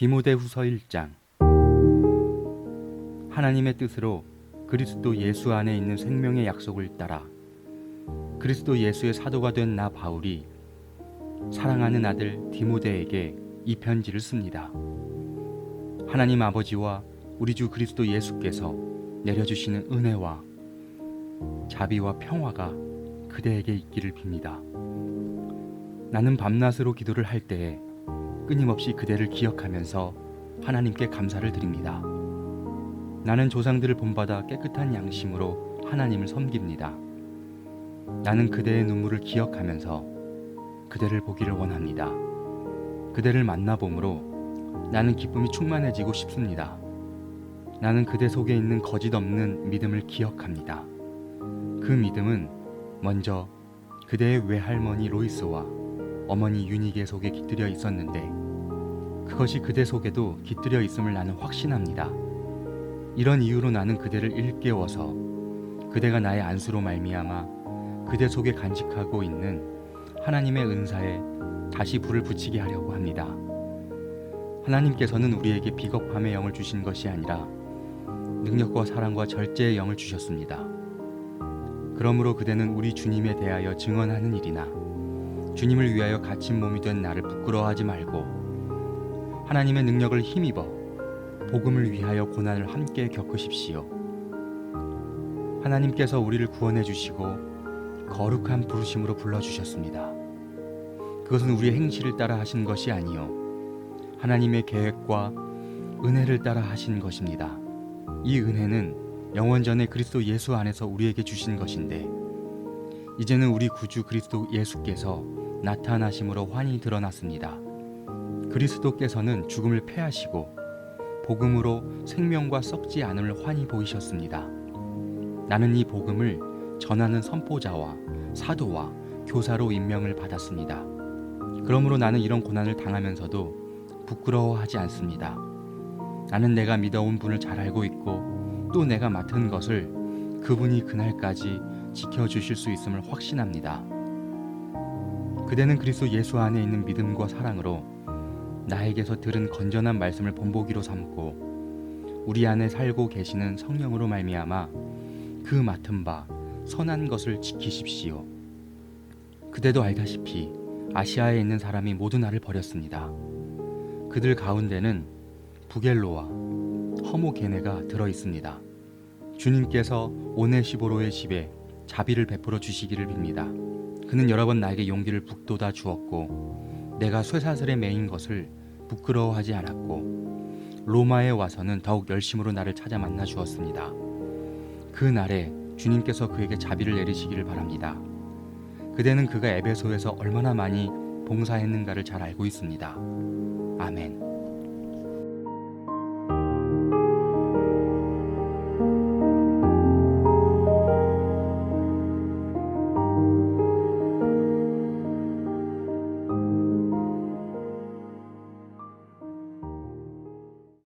디모데후서 1장 하나님의 뜻으로 그리스도 예수 안에 있는 생명의 약속을 따라 그리스도 예수의 사도가 된 나 바울이 사랑하는 아들 디모데에게 이 편지를 씁니다. 하나님 아버지와 우리 주 그리스도 예수께서 내려주시는 은혜와 자비와 평화가 그대에게 있기를 빕니다. 나는 밤낮으로 기도를 할 때에 끊임없이 그대를 기억하면서 하나님께 감사를 드립니다. 나는 조상들을 본받아 깨끗한 양심으로 하나님을 섬깁니다. 나는 그대의 눈물을 기억하면서 그대를 보기를 원합니다. 그대를 만나봄으로 나는 기쁨이 충만해지고 싶습니다. 나는 그대 속에 있는 거짓 없는 믿음을 기억합니다. 그 믿음은 먼저 그대의 외할머니 로이스와 어머니 유니게 속에 깃들여 있었는데 그것이 그대 속에도 깃들여 있음을 나는 확신합니다. 이런 이유로 나는 그대를 일깨워서 그대가 나의 안수로 말미암아 그대 속에 간직하고 있는 하나님의 은사에 다시 불을 붙이게 하려고 합니다. 하나님께서는 우리에게 비겁함의 영을 주신 것이 아니라 능력과 사랑과 절제의 영을 주셨습니다. 그러므로 그대는 우리 주님에 대하여 증언하는 일이나 주님을 위하여 갇힌 몸이 된 나를 부끄러워하지 말고 하나님의 능력을 힘입어 복음을 위하여 고난을 함께 겪으십시오. 하나님께서 우리를 구원해 주시고 거룩한 부르심으로 불러 주셨습니다. 그것은 우리의 행실을 따라 하신 것이 아니요 하나님의 계획과 은혜를 따라 하신 것입니다. 이 은혜는 영원전에 그리스도 예수 안에서 우리에게 주신 것인데 이제는 우리 구주 그리스도 예수께서 나타나심으로 환히 드러났습니다. 그리스도께서는 죽음을 패하시고 복음으로 생명과 썩지 않음을 환히 보이셨습니다. 나는 이 복음을 전하는 선포자와 사도와 교사로 임명을 받았습니다. 그러므로 나는 이런 고난을 당하면서도 부끄러워하지 않습니다. 나는 내가 믿어온 분을 잘 알고 있고 또 내가 맡은 것을 그분이 그날까지 지켜주실 수 있음을 확신합니다. 그대는 그리스도 예수 안에 있는 믿음과 사랑으로 나에게서 들은 건전한 말씀을 본보기로 삼고 우리 안에 살고 계시는 성령으로 말미암아 그 맡은 바 선한 것을 지키십시오. 그대도 알다시피 아시아에 있는 사람이 모두 나를 버렸습니다. 그들 가운데는 부겔로와 허모게네가 들어 있습니다. 주님께서 오네시보로의 집에 자비를 베풀어 주시기를 빕니다. 그는 여러 번 나에게 용기를 북돋아 주었고 내가 쇠사슬에 매인 것을 부끄러워하지 않았고 로마에 와서는 더욱 열심으로 나를 찾아 만나 주었습니다. 그 날에 주님께서 그에게 자비를 내리시기를 바랍니다. 그대는 그가 에베소에서 얼마나 많이 봉사했는가를 잘 알고 있습니다. 아멘.